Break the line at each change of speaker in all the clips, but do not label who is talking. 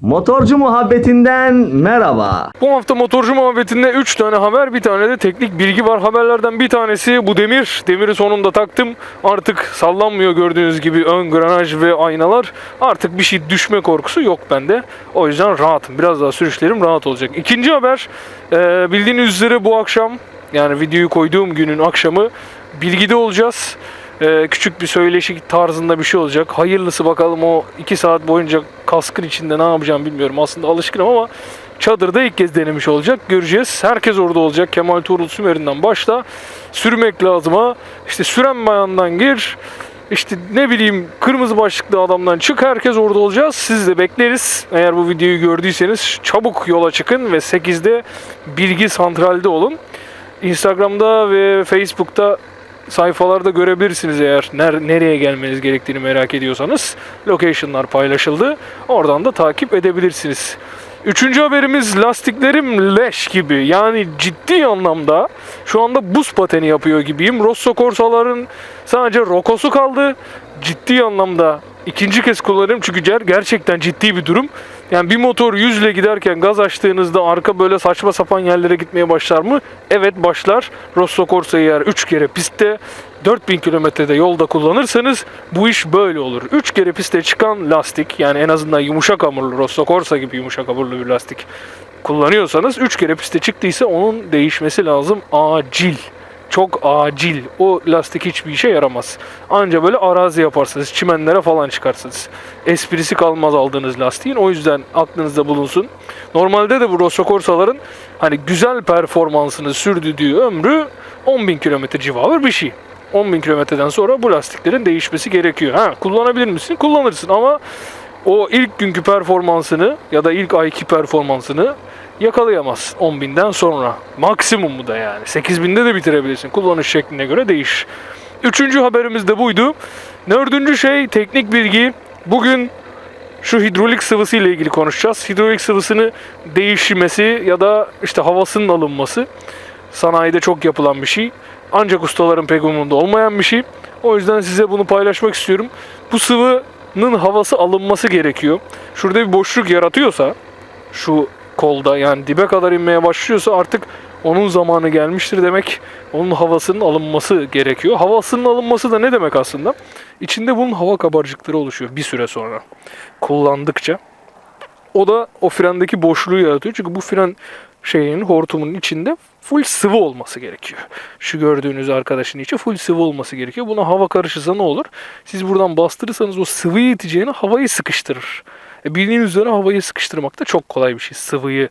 Motorcu muhabbetinden merhaba.
Bu hafta motorcu muhabbetinde 3 tane haber, bir tane de teknik bilgi var. Haberlerden bir tanesi bu demir. Demiri sonunda taktım. Artık sallanmıyor gördüğünüz gibi ön granaj ve aynalar. Artık bir şey düşme korkusu yok bende. O yüzden rahatım. Biraz daha sürüşlerim rahat olacak. İkinci haber, e, bildiğiniz üzere bu akşam yani videoyu koyduğum günün akşamı bilgide olacağız. Ee, küçük bir söyleşi tarzında bir şey olacak. Hayırlısı bakalım o 2 saat boyunca kaskın içinde ne yapacağım bilmiyorum. Aslında alışkınım ama çadırda ilk kez denemiş olacak. Göreceğiz. Herkes orada olacak. Kemal Tuğrul Sümer'inden başla. Sürmek lazım ha. İşte süren bayandan gir. İşte ne bileyim kırmızı başlıklı adamdan çık. Herkes orada olacağız. Siz de bekleriz. Eğer bu videoyu gördüyseniz çabuk yola çıkın ve 8'de Bilgi Santral'de olun. Instagram'da ve Facebook'ta sayfalarda görebilirsiniz eğer ner- nereye gelmeniz gerektiğini merak ediyorsanız. Location'lar paylaşıldı. Oradan da takip edebilirsiniz. Üçüncü haberimiz lastiklerim leş gibi. Yani ciddi anlamda şu anda buz pateni yapıyor gibiyim. Rosso Corsa'ların sadece rokosu kaldı. Ciddi anlamda ikinci kez kullanıyorum çünkü ger- gerçekten ciddi bir durum. Yani bir motor 100 ile giderken gaz açtığınızda arka böyle saçma sapan yerlere gitmeye başlar mı? Evet başlar. Rosso Corsa'yı eğer 3 kere pistte 4000 kilometrede yolda kullanırsanız bu iş böyle olur. 3 kere piste çıkan lastik yani en azından yumuşak hamurlu Rosso Corsa gibi yumuşak hamurlu bir lastik kullanıyorsanız 3 kere piste çıktıysa onun değişmesi lazım acil. Çok acil. O lastik hiçbir işe yaramaz. Anca böyle arazi yaparsınız. Çimenlere falan çıkarsınız. Esprisi kalmaz aldığınız lastiğin. O yüzden aklınızda bulunsun. Normalde de bu Rosso Corsa'ların hani güzel performansını sürdürdüğü ömrü 10.000 kilometre civarı bir şey. 10.000 kilometreden sonra bu lastiklerin değişmesi gerekiyor. Ha, kullanabilir misin? Kullanırsın ama o ilk günkü performansını ya da ilk ayki performansını yakalayamazsın 10.000'den sonra. Maksimum bu da yani. 8.000'de de bitirebilirsin. Kullanış şekline göre değiş. Üçüncü haberimiz de buydu. Dördüncü şey teknik bilgi. Bugün şu hidrolik sıvısı ile ilgili konuşacağız. Hidrolik sıvısını değişmesi ya da işte havasının alınması sanayide çok yapılan bir şey. Ancak ustaların pek umurunda olmayan bir şey. O yüzden size bunu paylaşmak istiyorum. Bu sıvının havası alınması gerekiyor. Şurada bir boşluk yaratıyorsa şu kolda yani dibe kadar inmeye başlıyorsa artık onun zamanı gelmiştir demek. Onun havasının alınması gerekiyor. Havasının alınması da ne demek aslında? İçinde bunun hava kabarcıkları oluşuyor bir süre sonra. Kullandıkça. O da o frendeki boşluğu yaratıyor. Çünkü bu fren şeyin hortumunun içinde full sıvı olması gerekiyor. Şu gördüğünüz arkadaşın içi full sıvı olması gerekiyor. Buna hava karışırsa ne olur? Siz buradan bastırırsanız o sıvıyı iteceğini havayı sıkıştırır. E bildiğiniz üzere havayı sıkıştırmak da çok kolay bir şey. Sıvıyı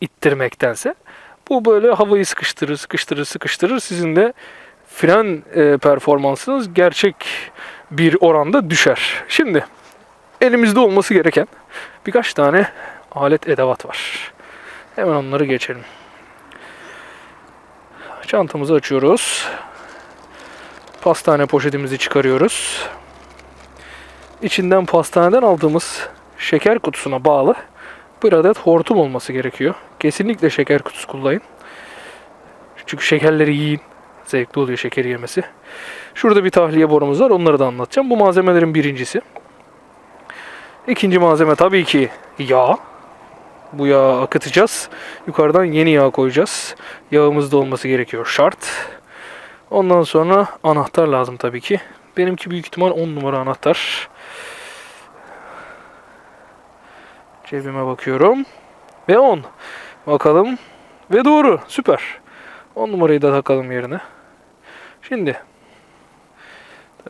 ittirmektense. Bu böyle havayı sıkıştırır, sıkıştırır, sıkıştırır. Sizin de fren e, performansınız gerçek bir oranda düşer. Şimdi elimizde olması gereken birkaç tane alet edevat var. Hemen onları geçelim. Çantamızı açıyoruz. Pastane poşetimizi çıkarıyoruz. İçinden pastaneden aldığımız şeker kutusuna bağlı bir adet hortum olması gerekiyor. Kesinlikle şeker kutusu kullanın. Çünkü şekerleri yiyin. Zevkli oluyor şekeri yemesi. Şurada bir tahliye borumuz var. Onları da anlatacağım. Bu malzemelerin birincisi. İkinci malzeme tabii ki yağ. Bu yağı akıtacağız. Yukarıdan yeni yağ koyacağız. Yağımız da olması gerekiyor. Şart. Ondan sonra anahtar lazım tabii ki. Benimki büyük ihtimal 10 numara anahtar. Cebime bakıyorum. Ve 10. Bakalım. Ve doğru. Süper. 10 numarayı da takalım yerine. Şimdi.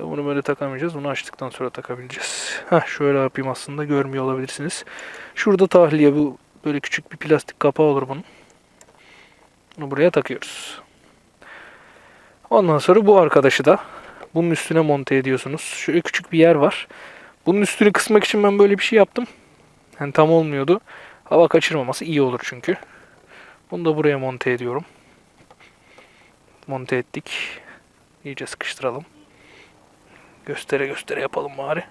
Bunu böyle takamayacağız. Bunu açtıktan sonra takabileceğiz. Heh, şöyle yapayım aslında. Görmüyor olabilirsiniz. Şurada tahliye bu. Böyle küçük bir plastik kapağı olur bunun. Bunu buraya takıyoruz. Ondan sonra bu arkadaşı da bunun üstüne monte ediyorsunuz. Şöyle küçük bir yer var. Bunun üstünü kısmak için ben böyle bir şey yaptım. Yani tam olmuyordu. Hava kaçırmaması iyi olur çünkü. Bunu da buraya monte ediyorum. Monte ettik. İyice sıkıştıralım. Göstere göstere yapalım bari.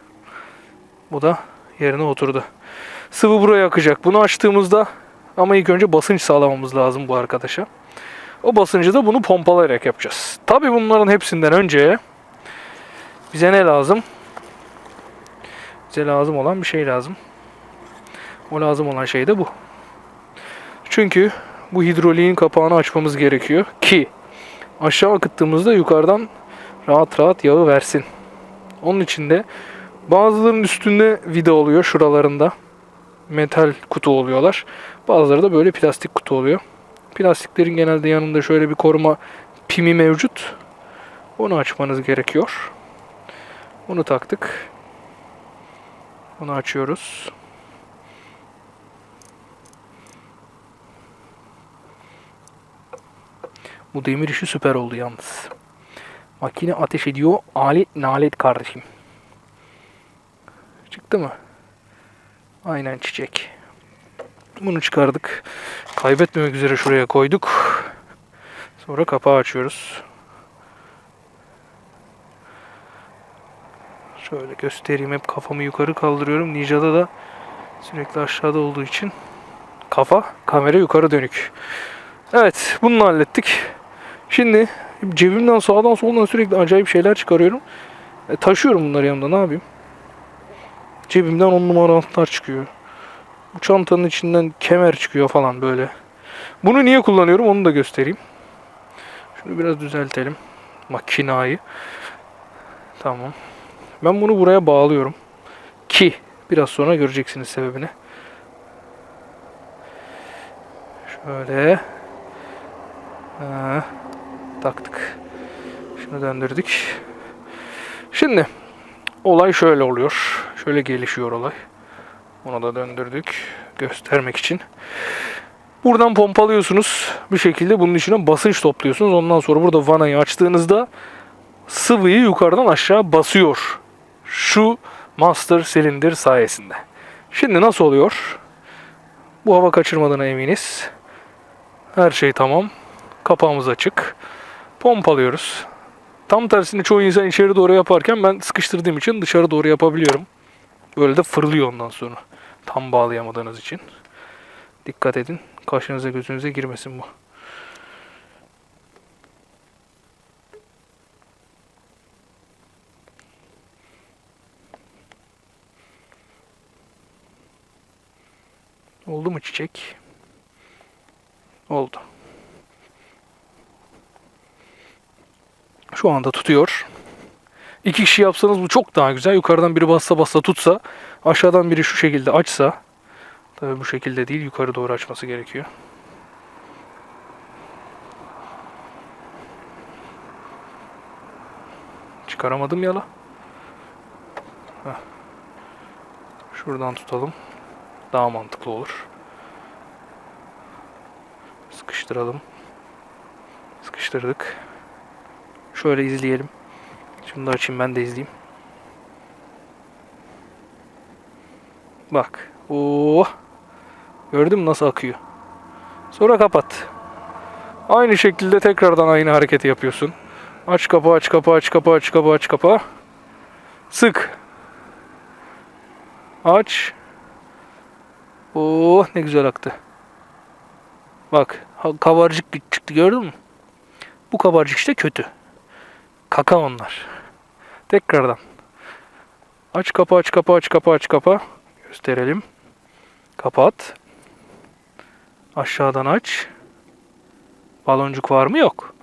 Bu da yerine oturdu. Sıvı buraya akacak. Bunu açtığımızda ama ilk önce basınç sağlamamız lazım bu arkadaşa. O basıncı da bunu pompalayarak yapacağız. Tabi bunların hepsinden önce bize ne lazım? Bize lazım olan bir şey lazım. O lazım olan şey de bu. Çünkü bu hidroliğin kapağını açmamız gerekiyor ki aşağı akıttığımızda yukarıdan rahat rahat yağı versin. Onun için de bazılarının üstünde vida oluyor şuralarında. Metal kutu oluyorlar. Bazıları da böyle plastik kutu oluyor. Plastiklerin genelde yanında şöyle bir koruma pimi mevcut. Onu açmanız gerekiyor. Onu taktık. Onu açıyoruz. Bu demir işi süper oldu yalnız. Makine ateş ediyor. Alet nalet kardeşim. Çıktı mı? Aynen çiçek. Bunu çıkardık. Kaybetmemek üzere şuraya koyduk. Sonra kapağı açıyoruz. Şöyle göstereyim. Hep kafamı yukarı kaldırıyorum. Ninja'da da sürekli aşağıda olduğu için kafa kamera yukarı dönük. Evet bunu hallettik. Şimdi cebimden sağdan soldan sürekli acayip şeyler çıkarıyorum. E, taşıyorum bunları yanımda ne yapayım? Cebimden on numara anahtar çıkıyor. Bu çantanın içinden kemer çıkıyor falan böyle. Bunu niye kullanıyorum onu da göstereyim. Şunu biraz düzeltelim. Makinayı. Tamam. Ben bunu buraya bağlıyorum. Ki biraz sonra göreceksiniz sebebini. Şöyle. Ha, taktık. Şunu döndürdük. Şimdi olay şöyle oluyor. Şöyle gelişiyor olay. Onu da döndürdük göstermek için. Buradan pompalıyorsunuz. Bir şekilde bunun içine basınç topluyorsunuz. Ondan sonra burada vanayı açtığınızda sıvıyı yukarıdan aşağı basıyor. Şu master silindir sayesinde. Şimdi nasıl oluyor? Bu hava kaçırmadığına eminiz. Her şey tamam. Kapağımız açık. Pompalıyoruz. Tam tersini çoğu insan içeri doğru yaparken ben sıkıştırdığım için dışarı doğru yapabiliyorum. Böyle de fırlıyor ondan sonra. Tam bağlayamadığınız için. Dikkat edin. Kaşınıza gözünüze girmesin bu. Oldu mu çiçek? Oldu. Şu anda tutuyor. İki kişi yapsanız bu çok daha güzel. Yukarıdan biri bassa bassa tutsa, aşağıdan biri şu şekilde açsa, tabii bu şekilde değil, yukarı doğru açması gerekiyor. Çıkaramadım yala. Heh. Şuradan tutalım. Daha mantıklı olur. Sıkıştıralım. Sıkıştırdık. Şöyle izleyelim. Şunu da açayım ben de izleyeyim. Bak. Oo. Gördün mü nasıl akıyor? Sonra kapat. Aynı şekilde tekrardan aynı hareketi yapıyorsun. Aç kapı, aç kapı, aç kapı, aç kapı, aç kapı. Sık. Aç. Oh ne güzel aktı. Bak kabarcık çıktı gördün mü? Bu kabarcık işte kötü. Kaka onlar. Tekrardan. Aç kapı aç kapı aç kapı aç kapı. Gösterelim. Kapat. Aşağıdan aç. Baloncuk var mı? Yok.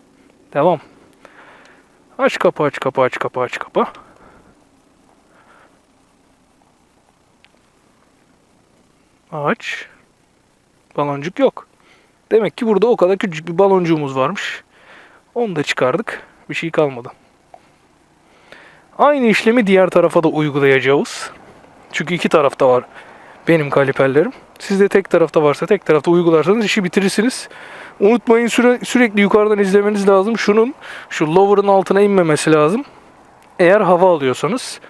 Devam. Aç kapı aç kapı aç kapı aç kapı. Aç. Baloncuk yok. Demek ki burada o kadar küçük bir baloncuğumuz varmış. Onu da çıkardık. Bir şey kalmadı. Aynı işlemi diğer tarafa da uygulayacağız. Çünkü iki tarafta var benim kaliperlerim. Sizde tek tarafta varsa tek tarafta uygularsanız işi bitirirsiniz. Unutmayın süre, sürekli yukarıdan izlemeniz lazım. Şunun şu lower'ın altına inmemesi lazım. Eğer hava alıyorsanız.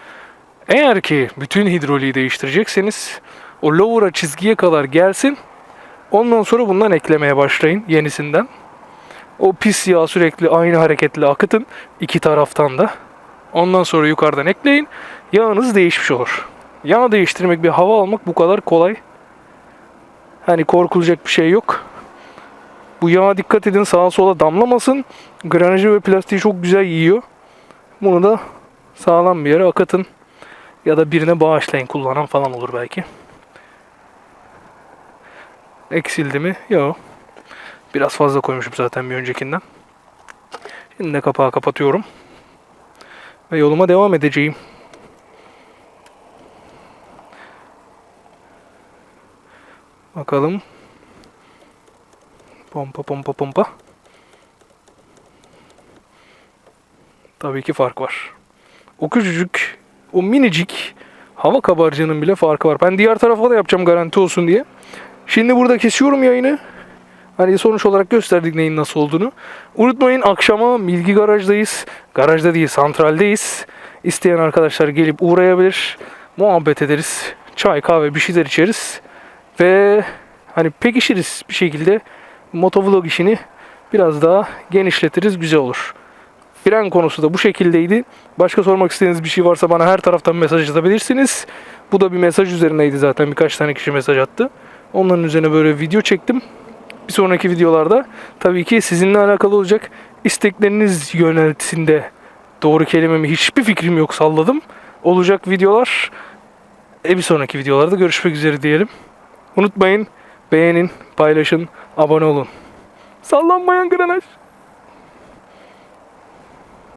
Eğer ki bütün hidroliği değiştirecekseniz o lower'a çizgiye kadar gelsin. Ondan sonra bundan eklemeye başlayın yenisinden. O pis yağı sürekli aynı hareketle akıtın iki taraftan da. Ondan sonra yukarıdan ekleyin. Yağınız değişmiş olur. Yağ değiştirmek bir hava almak bu kadar kolay. Hani korkulacak bir şey yok. Bu yağa dikkat edin sağa sola damlamasın. Granajı ve plastiği çok güzel yiyor. Bunu da sağlam bir yere akıtın. Ya da birine bağışlayın kullanan falan olur belki. Eksildi mi? Yok. Biraz fazla koymuşum zaten bir öncekinden. Şimdi de kapağı kapatıyorum. Ve yoluma devam edeceğim. Bakalım. Pompa pompa pompa. Tabii ki fark var. O küçücük, o minicik hava kabarcığının bile farkı var. Ben diğer tarafa da yapacağım garanti olsun diye. Şimdi burada kesiyorum yayını. Hani sonuç olarak gösterdik neyin nasıl olduğunu. Unutmayın akşama Bilgi Garaj'dayız. Garajda değil, santraldeyiz. İsteyen arkadaşlar gelip uğrayabilir. Muhabbet ederiz. Çay, kahve bir şeyler içeriz. Ve hani pekişiriz bir şekilde. Motovlog işini biraz daha genişletiriz. Güzel olur. Fren konusu da bu şekildeydi. Başka sormak istediğiniz bir şey varsa bana her taraftan mesaj atabilirsiniz. Bu da bir mesaj üzerineydi zaten. Birkaç tane kişi mesaj attı. Onların üzerine böyle video çektim. Bir sonraki videolarda tabii ki sizinle alakalı olacak. İstekleriniz yöneltisinde doğru kelimemi hiçbir fikrim yok salladım. Olacak videolar. E bir sonraki videolarda görüşmek üzere diyelim. Unutmayın beğenin, paylaşın, abone olun. Sallanmayan granaj.